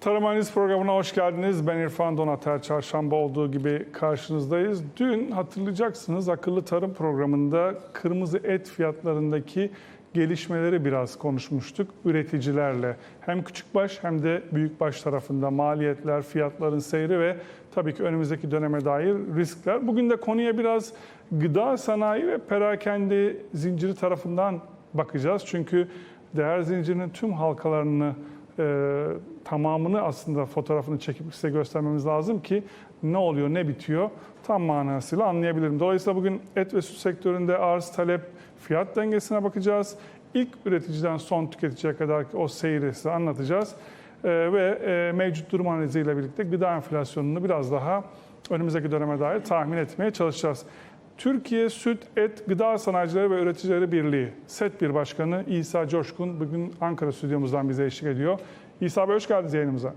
Tarım Analiz programına hoş geldiniz. Ben İrfan Donater. Çarşamba olduğu gibi karşınızdayız. Dün hatırlayacaksınız akıllı tarım programında kırmızı et fiyatlarındaki gelişmeleri biraz konuşmuştuk üreticilerle. Hem küçükbaş hem de büyükbaş tarafında maliyetler, fiyatların seyri ve tabii ki önümüzdeki döneme dair riskler. Bugün de konuya biraz gıda sanayi ve perakende zinciri tarafından bakacağız. Çünkü değer zincirinin tüm halkalarını e, tamamını aslında fotoğrafını çekip size göstermemiz lazım ki ne oluyor, ne bitiyor tam manasıyla anlayabilirim. Dolayısıyla bugün et ve süt sektöründe arz talep fiyat dengesine bakacağız. İlk üreticiden son tüketiciye kadar o seyri size anlatacağız. E, ve e, mevcut durum analiziyle birlikte gıda enflasyonunu biraz daha önümüzdeki döneme dair tahmin etmeye çalışacağız. Türkiye Süt, Et, Gıda Sanayicileri ve Üreticileri Birliği SET bir Başkanı İsa Coşkun bugün Ankara stüdyomuzdan bize eşlik ediyor. İsa Bey hoş geldiniz yayınımıza.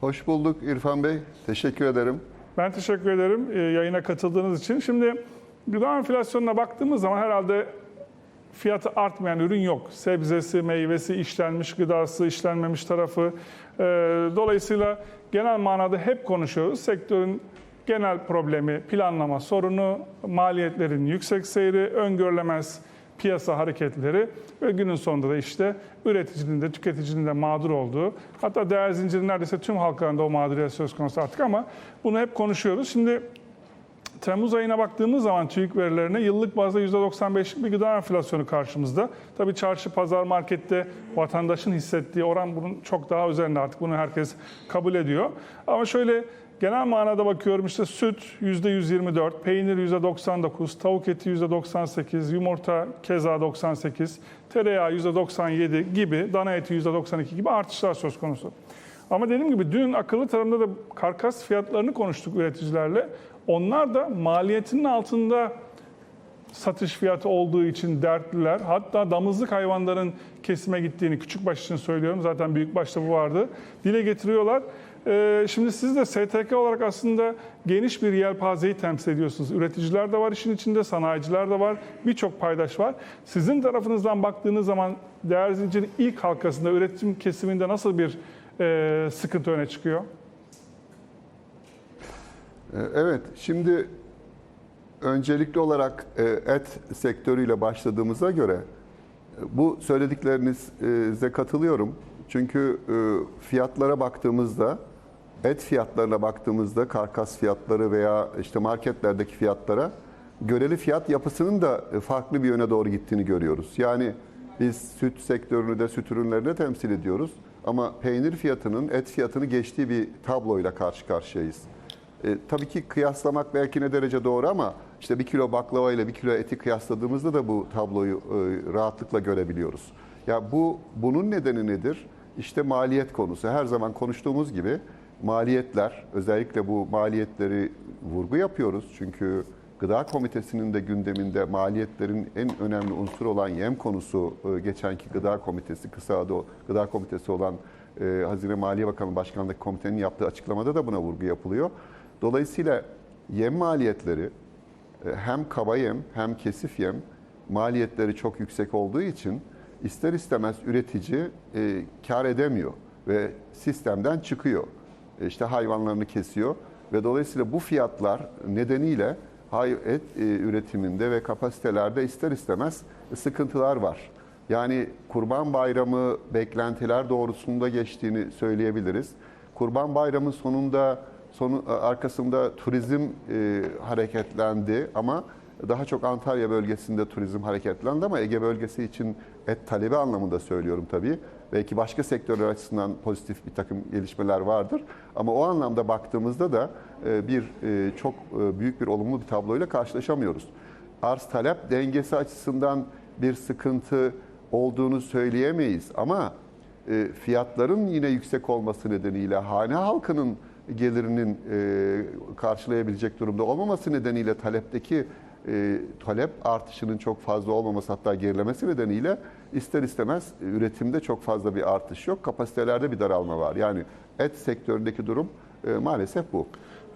Hoş bulduk İrfan Bey. Teşekkür ederim. Ben teşekkür ederim e, yayına katıldığınız için. Şimdi gıda enflasyonuna baktığımız zaman herhalde fiyatı artmayan ürün yok. Sebzesi, meyvesi, işlenmiş gıdası, işlenmemiş tarafı. E, Dolayısıyla genel manada hep konuşuyoruz. Sektörün genel problemi, planlama sorunu, maliyetlerin yüksek seyri, öngörülemez piyasa hareketleri ve günün sonunda da işte üreticinin de tüketicinin de mağdur olduğu hatta değer zinciri neredeyse tüm halklarında o mağduriyet söz konusu artık ama bunu hep konuşuyoruz. Şimdi Temmuz ayına baktığımız zaman TÜİK verilerine yıllık bazda %95'lik bir gıda enflasyonu karşımızda. Tabii çarşı, pazar, markette vatandaşın hissettiği oran bunun çok daha üzerinde artık bunu herkes kabul ediyor. Ama şöyle genel manada bakıyorum işte süt %124, peynir %99, tavuk eti %98, yumurta keza 98, tereyağı %97 gibi, dana eti %92 gibi artışlar söz konusu. Ama dediğim gibi dün akıllı tarımda da karkas fiyatlarını konuştuk üreticilerle. Onlar da maliyetinin altında satış fiyatı olduğu için dertliler. Hatta damızlık hayvanların kesime gittiğini küçükbaş için söylüyorum. Zaten büyükbaşta bu vardı. Dile getiriyorlar. Ee, şimdi siz de STK olarak aslında geniş bir yelpazeyi temsil ediyorsunuz. Üreticiler de var işin içinde, sanayiciler de var, birçok paydaş var. Sizin tarafınızdan baktığınız zaman değer zincirin ilk halkasında, üretim kesiminde nasıl bir e, sıkıntı öne çıkıyor? Ee, Evet, şimdi öncelikli olarak e, et sektörüyle başladığımıza göre e, bu söylediklerinize katılıyorum. Çünkü e, fiyatlara baktığımızda, et fiyatlarına baktığımızda karkas fiyatları veya işte marketlerdeki fiyatlara göreli fiyat yapısının da farklı bir yöne doğru gittiğini görüyoruz. Yani biz süt sektörünü de süt ürünlerini temsil ediyoruz. Ama peynir fiyatının et fiyatını geçtiği bir tabloyla karşı karşıyayız. E, tabii ki kıyaslamak belki ne derece doğru ama işte bir kilo baklava ile bir kilo eti kıyasladığımızda da bu tabloyu e, rahatlıkla görebiliyoruz. Ya bu bunun nedeni nedir? İşte maliyet konusu. Her zaman konuştuğumuz gibi maliyetler, özellikle bu maliyetleri vurgu yapıyoruz. Çünkü Gıda Komitesi'nin de gündeminde maliyetlerin en önemli unsuru olan yem konusu e, geçenki Gıda Komitesi, kısa adı Gıda Komitesi olan e, Hazine Maliye Bakanı Başkanlık Komitenin yaptığı açıklamada da buna vurgu yapılıyor. Dolayısıyla yem maliyetleri e, hem kaba yem hem kesif yem maliyetleri çok yüksek olduğu için ister istemez üretici e, kar edemiyor ve sistemden çıkıyor. E, işte hayvanlarını kesiyor ve dolayısıyla bu fiyatlar nedeniyle hay- et e, üretiminde ve kapasitelerde ister istemez sıkıntılar var. Yani Kurban Bayramı beklentiler doğrusunda geçtiğini söyleyebiliriz. Kurban Bayramı sonunda sonu arkasında turizm e, hareketlendi ama daha çok Antalya bölgesinde turizm hareketlendi ama Ege bölgesi için et talebi anlamında söylüyorum tabii. Belki başka sektörler açısından pozitif bir takım gelişmeler vardır. Ama o anlamda baktığımızda da e, bir e, çok e, büyük bir olumlu bir tabloyla karşılaşamıyoruz. Arz talep dengesi açısından bir sıkıntı olduğunu söyleyemeyiz ama fiyatların yine yüksek olması nedeniyle hane halkının gelirinin karşılayabilecek durumda olmaması nedeniyle talepteki e, talep artışının çok fazla olmaması hatta gerilemesi nedeniyle ister istemez üretimde çok fazla bir artış yok. Kapasitelerde bir daralma var. Yani et sektöründeki durum e, maalesef bu.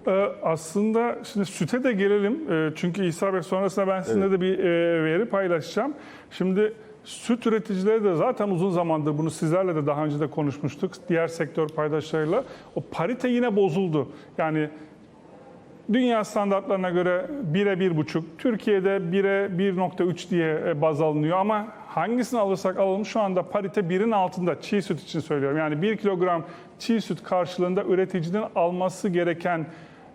Ee, Aslında şimdi süte de gelelim. Ee, Çünkü İsa Bey sonrasında ben sizinle de bir e, veri paylaşacağım. Şimdi Süt üreticileri de zaten uzun zamandır bunu sizlerle de daha önce de konuşmuştuk. Diğer sektör paydaşlarıyla. O parite yine bozuldu. Yani dünya standartlarına göre 1'e 1,5, Türkiye'de 1'e 1.3 diye e, baz alınıyor ama hangisini alırsak alalım şu anda parite 1'in altında çiğ süt için söylüyorum. Yani 1 kilogram çiğ süt karşılığında üreticinin alması gereken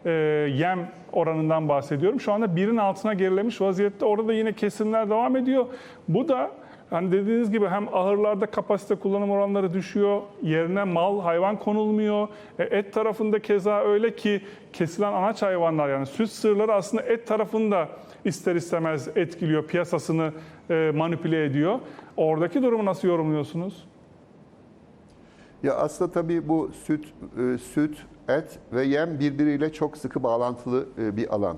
e, yem oranından bahsediyorum. Şu anda 1'in altına gerilemiş vaziyette. Orada da yine kesimler devam ediyor. Bu da Hani dediğiniz gibi hem ahırlarda kapasite kullanım oranları düşüyor, yerine mal, hayvan konulmuyor. E, et tarafında keza öyle ki kesilen anaç hayvanlar yani süt sığırları aslında et tarafında ister istemez etkiliyor, piyasasını e, manipüle ediyor. Oradaki durumu nasıl yorumluyorsunuz? Ya aslında tabii bu süt, e, süt, et ve yem birbiriyle çok sıkı bağlantılı e, bir alan.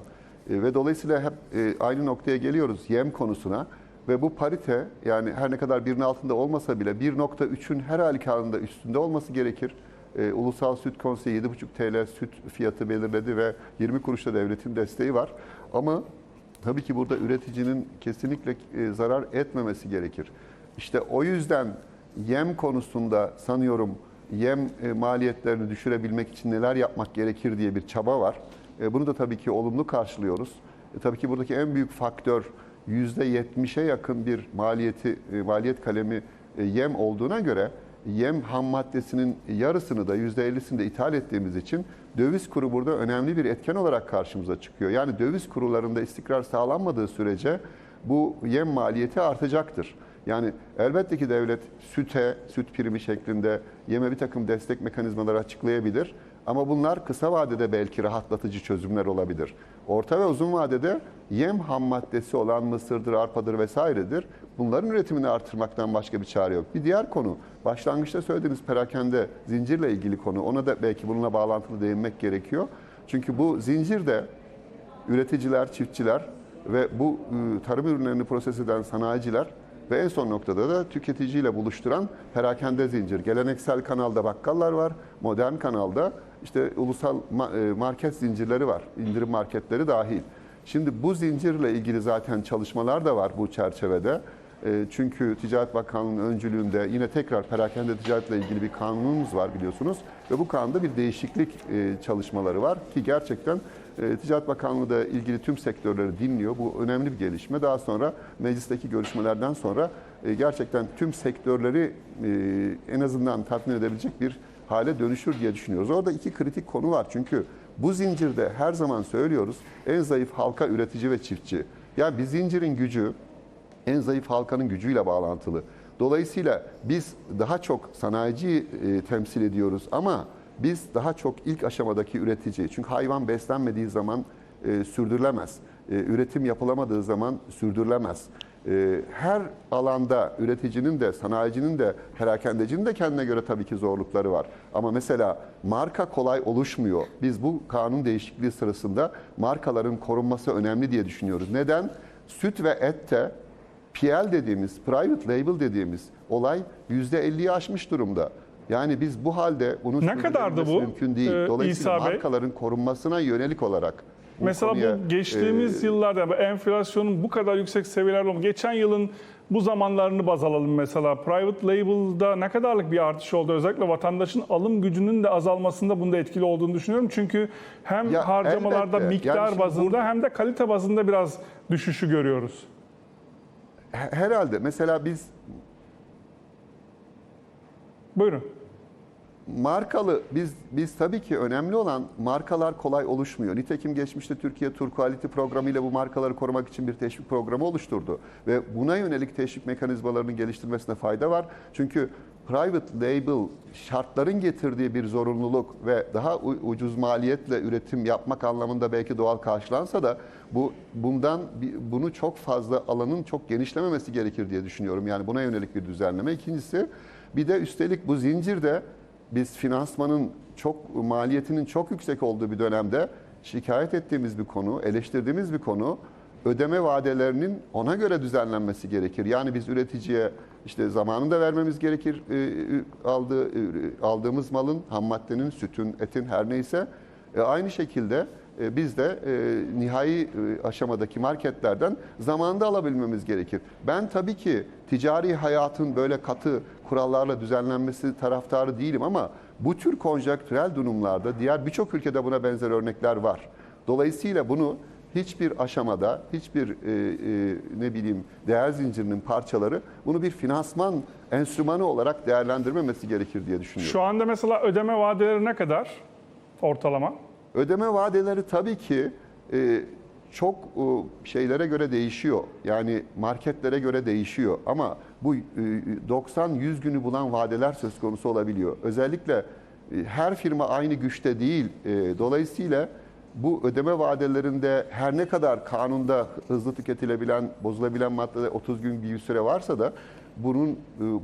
E, Ve dolayısıyla hep e, aynı noktaya geliyoruz yem konusuna. Ve bu parite yani her ne kadar birinin altında olmasa bile 1.3'ün her halükarında üstünde olması gerekir. E, Ulusal Süt Konseyi 7,5 TL süt fiyatı belirledi ve 20 kuruşta devletin desteği var. Ama tabii ki burada üreticinin kesinlikle e, zarar etmemesi gerekir. İşte o yüzden yem konusunda sanıyorum yem e, maliyetlerini düşürebilmek için neler yapmak gerekir diye bir çaba var. E, Bunu da tabii ki olumlu karşılıyoruz. E, Tabii ki buradaki en büyük faktör %70'e yakın bir maliyeti e, maliyet kalemi e, yem olduğuna göre yem ham maddesinin yarısını da %50'sini de ithal ettiğimiz için döviz kuru burada önemli bir etken olarak karşımıza çıkıyor. Yani döviz kurularında istikrar sağlanmadığı sürece bu yem maliyeti artacaktır. Yani elbette ki devlet süte, süt primi şeklinde yeme bir takım destek mekanizmaları açıklayabilir. Ama bunlar kısa vadede belki rahatlatıcı çözümler olabilir. Orta ve uzun vadede yem ham maddesi olan mısırdır, arpadır vesairedir. Bunların üretimini artırmaktan başka bir çare yok. Bir diğer konu, başlangıçta söylediğiniz perakende zincirle ilgili konu. Ona da belki bununla bağlantılı değinmek gerekiyor. Çünkü bu zincirde üreticiler, çiftçiler ve bu e, tarım ürünlerini proses eden sanayiciler ve en son noktada da tüketiciyle buluşturan perakende zincir. Geleneksel kanalda bakkallar var, modern kanalda işte ulusal e, market zincirleri var, indirim marketleri dahil. Şimdi bu zincirle ilgili zaten çalışmalar da var bu çerçevede. E, Çünkü Ticaret Bakanlığı'nın öncülüğünde yine tekrar perakende ticaretle ilgili bir kanunumuz var biliyorsunuz. Ve bu kanunda bir değişiklik e, çalışmaları var ki gerçekten Ticaret Bakanlığı da ilgili tüm sektörleri dinliyor. Bu önemli bir gelişme. Daha sonra meclisteki görüşmelerden sonra gerçekten tüm sektörleri en azından tatmin edebilecek bir hale dönüşür diye düşünüyoruz. Orada iki kritik konu var. Çünkü bu zincirde her zaman söylüyoruz en zayıf halka üretici ve çiftçi. Yani bir zincirin gücü en zayıf halkanın gücüyle bağlantılı. Dolayısıyla biz daha çok sanayiciyi e, temsil ediyoruz ama biz daha çok ilk aşamadaki üretici. Çünkü hayvan beslenmediği zaman e, sürdürülemez. E, üretim yapılamadığı zaman sürdürülemez. E, her alanda üreticinin de, sanayicinin de, perakendecinin de kendine göre tabii ki zorlukları var. Ama mesela marka kolay oluşmuyor. Biz bu kanun değişikliği sırasında markaların korunması önemli diye düşünüyoruz. Neden? Süt ve ette PL dediğimiz, private label dediğimiz olay %50'yi aşmış durumda. Yani biz bu halde bunun Ne kadardı bu, mümkün değil. e, Dolayısıyla İsa Bey? markaların korunmasına yönelik olarak bu Mesela konuya, bu geçtiğimiz e, yıllarda enflasyonun bu kadar yüksek seviyelerde olması, geçen yılın bu zamanlarını baz alalım mesela. Private label'da ne kadarlık bir artış oldu? Özellikle vatandaşın alım gücünün de azalmasında bunda etkili olduğunu düşünüyorum. Çünkü hem Ya harcamalarda elbette. miktar Yani bazında burada- hem de kalite bazında biraz düşüşü görüyoruz. herhalde mesela biz Buyurun. Markalı biz biz tabii ki önemli olan markalar kolay oluşmuyor. Nitekim geçmişte Türkiye Tur Quality programı ile bu markaları korumak için bir teşvik programı oluşturdu ve buna yönelik teşvik mekanizmalarının geliştirmesine fayda var. Çünkü private label şartların getirdiği bir zorunluluk ve daha ucuz maliyetle üretim yapmak anlamında belki doğal karşılansa da bu bundan bunu çok fazla alanın çok genişlememesi gerekir diye düşünüyorum. Yani buna yönelik bir düzenleme. İkincisi bir de üstelik bu zincirde biz finansmanın çok maliyetinin çok yüksek olduğu bir dönemde şikayet ettiğimiz bir konu, eleştirdiğimiz bir konu ödeme vadelerinin ona göre düzenlenmesi gerekir. Yani biz üreticiye işte zamanında vermemiz gerekir e, aldığı e, aldığımız malın, ham maddenin, sütün, etin her neyse. E, aynı şekilde e, biz de e, nihai e, aşamadaki marketlerden zamanında alabilmemiz gerekir. Ben tabii ki ticari hayatın böyle katı kurallarla düzenlenmesi taraftarı değilim ama bu tür konjonktürel durumlarda diğer birçok ülkede buna benzer örnekler var. Dolayısıyla bunu hiçbir aşamada, hiçbir e, e, ne bileyim değer zincirinin parçaları bunu bir finansman enstrümanı olarak değerlendirmemesi gerekir diye düşünüyorum. Şu anda mesela ödeme vadeleri ne kadar ortalama? Ödeme vadeleri tabii ki e, çok e, şeylere göre değişiyor. Yani marketlere göre değişiyor. Ama bu e, 90-100 günü bulan vadeler söz konusu olabiliyor. Özellikle e, her firma aynı güçte değil. E, Dolayısıyla bu ödeme vadelerinde her ne kadar kanunda hızlı tüketilebilen, bozulabilen maddede 30 gün bir süre varsa da bunun e,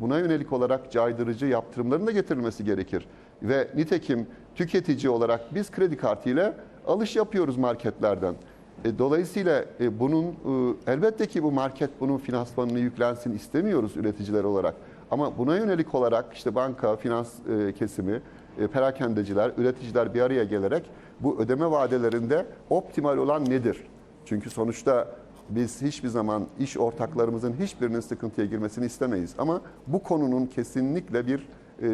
buna yönelik olarak caydırıcı yaptırımların da getirilmesi gerekir. Ve nitekim tüketici olarak biz kredi kartıyla alış yapıyoruz marketlerden. E, Dolayısıyla e, bunun e, elbette ki bu market bunun finansmanını yüklensin istemiyoruz üreticiler olarak. Ama buna yönelik olarak işte banka, finans e, kesimi, e, perakendeciler, üreticiler bir araya gelerek bu ödeme vadelerinde optimal olan nedir? Çünkü sonuçta biz hiçbir zaman iş ortaklarımızın hiçbirinin sıkıntıya girmesini istemeyiz. Ama bu konunun kesinlikle bir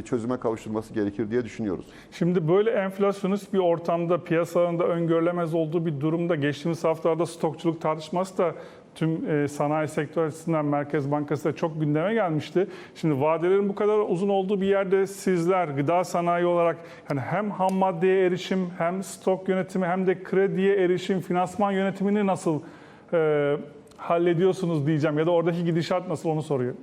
çözüme kavuşturulması gerekir diye düşünüyoruz. Şimdi böyle enflasyonist bir ortamda piyasalarında öngörülemez olduğu bir durumda geçtiğimiz haftalarda stokçuluk tartışması da tüm e, sanayi sektörü açısından Merkez Bankası da çok gündeme gelmişti. Şimdi vadelerin bu kadar uzun olduğu bir yerde sizler gıda sanayi olarak yani hem ham maddeye erişim hem stok yönetimi hem de krediye erişim finansman yönetimini nasıl e, hallediyorsunuz diyeceğim ya da oradaki gidişat nasıl onu soruyor.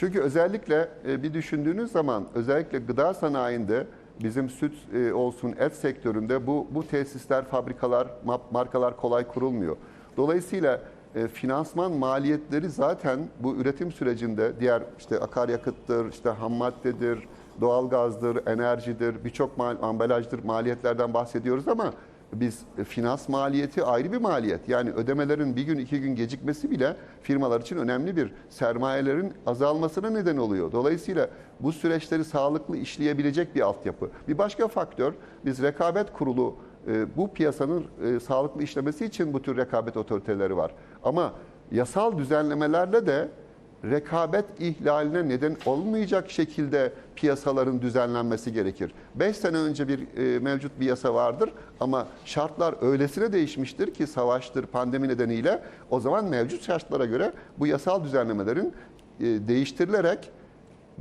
Çünkü özellikle e, bir düşündüğünüz zaman özellikle gıda sanayinde bizim süt e, olsun et sektöründe bu bu tesisler, fabrikalar, ma- markalar kolay kurulmuyor. Dolayısıyla e, finansman maliyetleri zaten bu üretim sürecinde diğer işte akaryakıttır, işte ham maddedir, doğalgazdır, enerjidir, birçok mal, ambalajdır maliyetlerden bahsediyoruz ama biz finans maliyeti ayrı bir maliyet. Yani ödemelerin bir gün iki gün gecikmesi bile firmalar için önemli bir sermayelerin azalmasına neden oluyor. Dolayısıyla bu süreçleri sağlıklı işleyebilecek bir altyapı. Bir başka faktör biz rekabet kurulu e, bu piyasanın e, sağlıklı işlemesi için bu tür rekabet otoriteleri var. Ama yasal düzenlemelerle de rekabet ihlaline neden olmayacak şekilde piyasaların düzenlenmesi gerekir. 5 sene önce bir e, mevcut bir yasa vardır ama şartlar öylesine değişmiştir ki savaştır, pandemi nedeniyle o zaman mevcut şartlara göre bu yasal düzenlemelerin e, değiştirilerek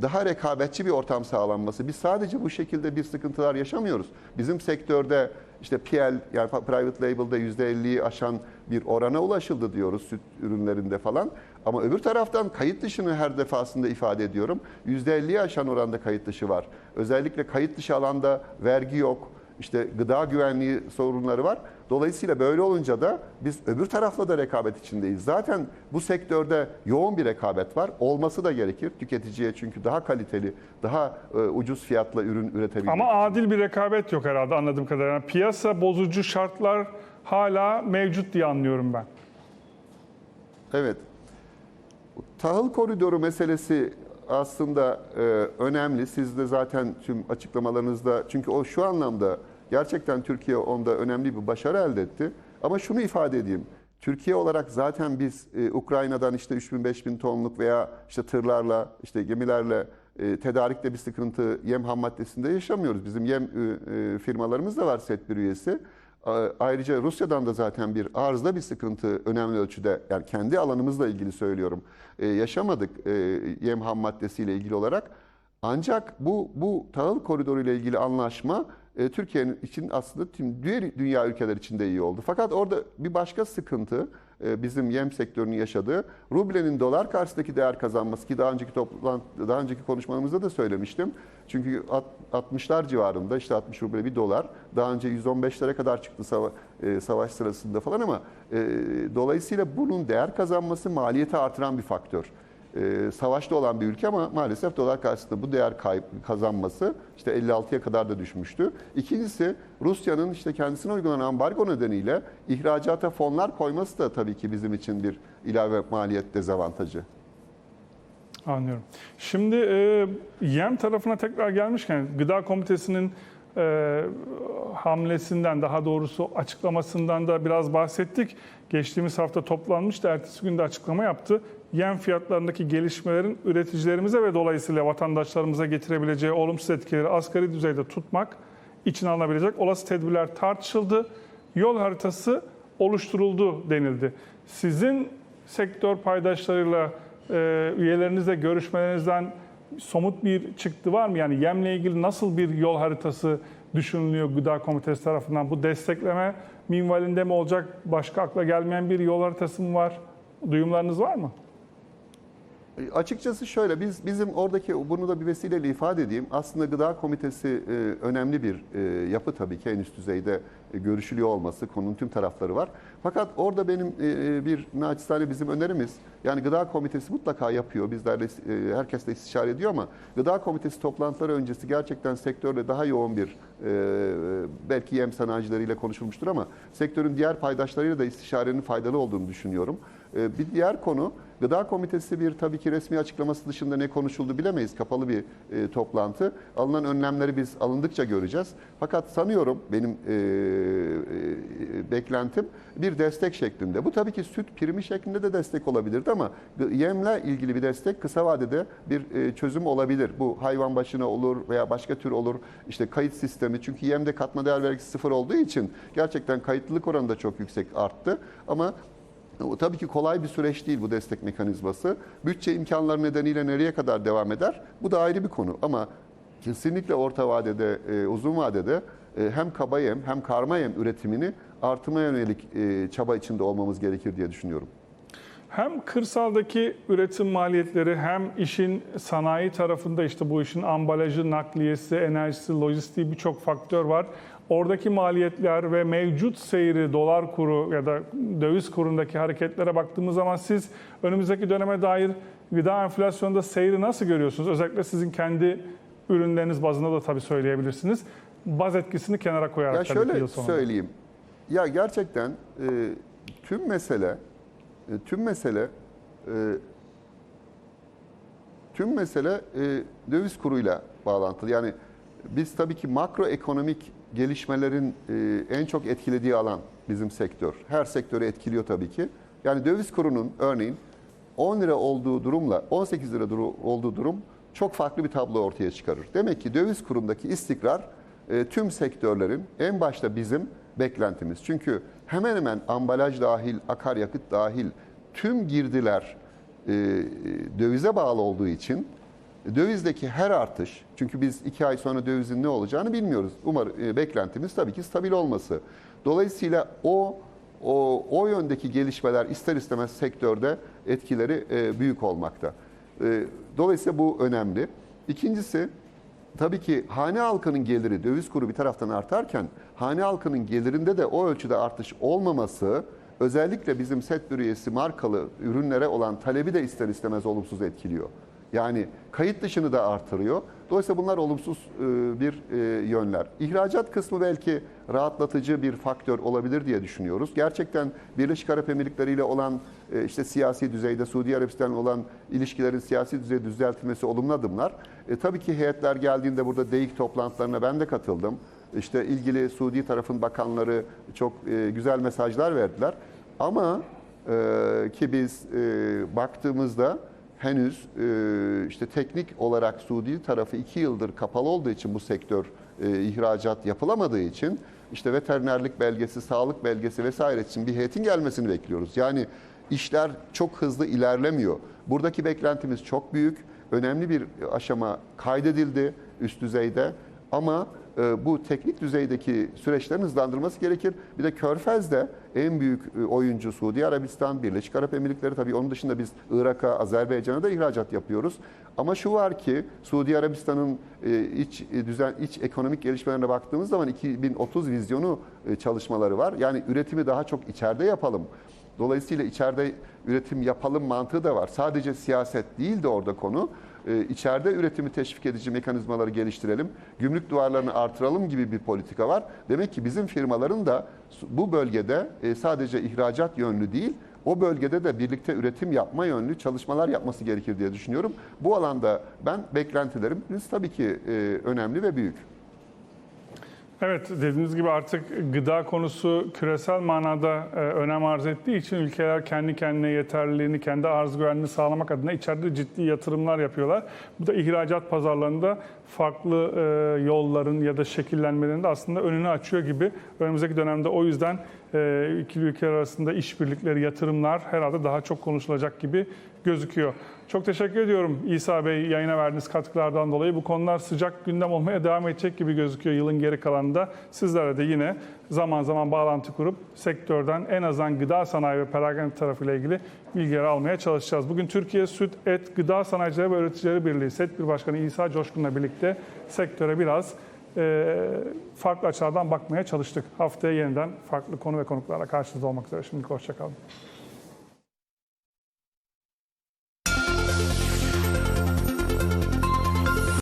daha rekabetçi bir ortam sağlanması. Biz sadece bu şekilde bir sıkıntılar yaşamıyoruz. Bizim sektörde işte PL yani private label'da %50'yi aşan bir orana ulaşıldı diyoruz süt ürünlerinde falan. Ama öbür taraftan kayıt dışını her defasında ifade ediyorum. %50'yi aşan oranda kayıt dışı var. Özellikle kayıt dışı alanda vergi yok. İşte gıda güvenliği sorunları var. Dolayısıyla böyle olunca da biz öbür tarafla da rekabet içindeyiz. Zaten bu sektörde yoğun bir rekabet var. Olması da gerekir tüketiciye çünkü daha kaliteli, daha e, ucuz fiyatla ürün üretebilmek. Ama adil bir rekabet yok herhalde anladığım kadarıyla. Yani piyasa bozucu şartlar hala mevcut diye anlıyorum ben. Evet. Tahıl koridoru meselesi aslında e, önemli. Siz de zaten tüm açıklamalarınızda çünkü o şu anlamda gerçekten Türkiye onda önemli bir başarı elde etti. Ama şunu ifade edeyim. Türkiye olarak zaten biz e, Ukrayna'dan işte 3000-5000 tonluk veya işte tırlarla, işte gemilerle e, tedarikte bir sıkıntı yem ham maddesinde yaşamıyoruz. Bizim yem e, e, firmalarımız da var SET bir üyesi. Ayrıca Rusya'dan da zaten bir arzda bir sıkıntı önemli ölçüde yani kendi alanımızla ilgili söylüyorum e, yaşamadık e, yem ham maddesiyle ilgili olarak. Ancak bu bu tahıl koridoru ile ilgili anlaşma e, Türkiye'nin için aslında tüm diğer dünya ülkeler için de iyi oldu. Fakat orada bir başka sıkıntı bizim yem sektörünün yaşadığı rublenin dolar karşısındaki değer kazanması ki daha önceki toplantı daha önceki konuşmalarımızda da söylemiştim. Çünkü at- 60'lar civarında işte 60 ruble bir dolar daha önce 115'lere kadar çıktı sava- e, savaş sırasında falan ama e, dolayısıyla bunun değer kazanması maliyeti artıran bir faktör e, savaşta olan bir ülke ama maalesef dolar karşısında bu değer kayıp kazanması işte 56'ya kadar da düşmüştü. İkincisi Rusya'nın işte kendisine uygulanan ambargo nedeniyle ihracata fonlar koyması da tabii ki bizim için bir ilave maliyet dezavantajı. Anlıyorum. Şimdi e, yem tarafına tekrar gelmişken Gıda Komitesi'nin e, hamlesinden daha doğrusu açıklamasından da biraz bahsettik. Geçtiğimiz hafta toplanmıştı. Ertesi günde açıklama yaptı. Yem fiyatlarındaki gelişmelerin üreticilerimize ve dolayısıyla vatandaşlarımıza getirebileceği olumsuz etkileri asgari düzeyde tutmak için alınabilecek olası tedbirler tartışıldı. Yol haritası oluşturuldu denildi. Sizin sektör paydaşlarıyla e, üyelerinizle görüşmelerinizden somut bir çıktı var mı? Yani yemle ilgili nasıl bir yol haritası düşünülüyor Gıda Komitesi tarafından? Bu destekleme minvalinde mi olacak? Başka akla gelmeyen bir yol haritası mı var? Duyumlarınız var mı? E, Açıkçası şöyle, biz bizim oradaki bunu da bir vesileyle ifade edeyim. Aslında Gıda Komitesi e, önemli bir e, yapı tabii ki en üst düzeyde e, görüşülüyor olması, konunun tüm tarafları var. Fakat orada benim e, bir naçizane bizim önerimiz, yani Gıda Komitesi mutlaka yapıyor, bizlerle e, herkesle istişare ediyor ama Gıda Komitesi toplantıları öncesi gerçekten sektörle daha yoğun bir, e, belki yem sanayicileriyle konuşulmuştur ama sektörün diğer paydaşlarıyla da istişarenin faydalı olduğunu düşünüyorum. E, Bir diğer konu, Gıda Komitesi bir tabii ki resmi açıklaması dışında ne konuşuldu bilemeyiz. Kapalı bir e, toplantı. Alınan önlemleri biz alındıkça göreceğiz. Fakat sanıyorum benim e, e, beklentim bir destek şeklinde. Bu tabii ki süt primi şeklinde de destek olabilirdi ama yemle ilgili bir destek kısa vadede bir e, çözüm olabilir. Bu hayvan başına olur veya başka tür olur. İşte kayıt sistemi çünkü yemde katma değer vergisi sıfır olduğu için gerçekten kayıtlılık oranı da çok yüksek arttı. Ama tabii ki kolay bir süreç değil bu destek mekanizması. Bütçe imkanları nedeniyle nereye kadar devam eder? Bu da ayrı bir konu ama kesinlikle orta vadede, e, uzun vadede e, hem kaba yem hem karma yem üretimini artırmaya yönelik e, çaba içinde olmamız gerekir diye düşünüyorum. Hem kırsaldaki üretim maliyetleri hem işin sanayi tarafında işte bu işin ambalajı, nakliyesi, enerjisi, lojistiği birçok faktör var. Oradaki maliyetler ve mevcut seyri dolar kuru ya da döviz kurundaki hareketlere baktığımız zaman siz önümüzdeki döneme dair gıda enflasyonunda seyri nasıl görüyorsunuz? Özellikle sizin kendi ürünleriniz bazında da tabii söyleyebilirsiniz. Baz etkisini kenara koyarak Ya tabii şöyle söyleyeyim. Ya gerçekten e, tüm mesele e, tüm mesele e, tüm mesele e, döviz kuruyla bağlantılı. Yani biz tabii ki makroekonomik gelişmelerin e, en çok etkilediği alan bizim sektör. Her sektörü etkiliyor tabii ki. Yani döviz kurunun örneğin 10 lira olduğu durumla 18 lira olduğu durum çok farklı bir tablo ortaya çıkarır. Demek ki döviz kurundaki istikrar e, tüm sektörlerin en başta bizim beklentimiz. Çünkü hemen hemen ambalaj dahil, akaryakıt dahil tüm girdiler e, dövize bağlı olduğu için dövizdeki her artış, çünkü biz iki ay sonra dövizin ne olacağını bilmiyoruz. Umarım e, beklentimiz tabii ki stabil olması. Dolayısıyla o o, o yöndeki gelişmeler ister istemez sektörde etkileri e, büyük olmakta. E, dolayısıyla bu önemli. İkincisi tabii ki hane halkının geliri döviz kuru bir taraftan artarken hane halkının gelirinde de o ölçüde artış olmaması özellikle bizim set üyesi markalı ürünlere olan talebi de ister istemez olumsuz etkiliyor. Yani kayıt dışını da artırıyor. Dolayısıyla bunlar olumsuz e, bir e, yönler. İhracat kısmı belki rahatlatıcı bir faktör olabilir diye düşünüyoruz. Gerçekten Birleşik Arap Emirlikleri ile olan e, işte siyasi düzeyde Suudi Arabistan'la olan ilişkilerin siyasi düzeyde düzeltilmesi olumlu adımlar. E, tabii ki heyetler geldiğinde burada DEİK toplantılarına ben de katıldım. İşte ilgili Suudi tarafın bakanları çok güzel mesajlar verdiler. Ama e, ki biz e, baktığımızda henüz e, işte teknik olarak Suudi tarafı iki yıldır kapalı olduğu için bu sektör e, ihracat yapılamadığı için işte veterinerlik belgesi, sağlık belgesi vesaire için bir heyetin gelmesini bekliyoruz. Yani işler çok hızlı ilerlemiyor. Buradaki beklentimiz çok büyük. Önemli bir aşama kaydedildi üst düzeyde ama bu teknik düzeydeki süreçlerin hızlandırılması gerekir. Bir de Körfez'de en büyük e, oyuncu Suudi Arabistan, Birleşik Arap Emirlikleri tabii onun dışında biz Irak'a, Azerbaycan'a da ihracat yapıyoruz. Ama şu var ki Suudi Arabistan'ın e, iç e, düzen iç ekonomik gelişmelerine baktığımız zaman 2030 vizyonu e, çalışmaları var. Yani üretimi daha çok içeride yapalım. Dolayısıyla içeride üretim yapalım mantığı da var. Sadece siyaset değil de orada konu. İçeride üretimi teşvik edici mekanizmaları geliştirelim, gümrük duvarlarını artıralım gibi bir politika var. Demek ki bizim firmaların da bu bölgede e, sadece ihracat yönlü değil, o bölgede de birlikte üretim yapma yönlü çalışmalar yapması gerekir diye düşünüyorum. Bu alanda ben beklentilerim tabii ki e, önemli ve büyük. Evet dediğiniz gibi artık gıda konusu küresel manada e, önem arz ettiği için ülkeler kendi kendine yeterliliğini, kendi arz güvenliğini sağlamak adına içeride ciddi yatırımlar yapıyorlar. Bu da ihracat pazarlarında farklı e, yolların ya da şekillenmelerinde aslında önünü açıyor gibi. Önümüzdeki dönemde o yüzden e, iki ülke arasında işbirlikleri, yatırımlar herhalde daha çok konuşulacak gibi gözüküyor. Çok teşekkür ediyorum İsa Bey yayına verdiğiniz katkılardan dolayı. Bu konular sıcak gündem olmaya devam edecek gibi gözüküyor yılın geri kalanında. Sizlere de yine zaman zaman bağlantı kurup sektörden en azından gıda sanayi ve perakende tarafıyla ilgili bilgiler almaya çalışacağız. Bugün Türkiye Süt, Et, Gıda Sanayicileri ve Üreticileri Birliği SET bir Başkanı İsa Coşkun'la birlikte sektöre biraz e, farklı açılardan bakmaya çalıştık. Haftaya yeniden farklı konu ve konuklarla karşınızda olmak üzere. Şimdilik hoşçakalın.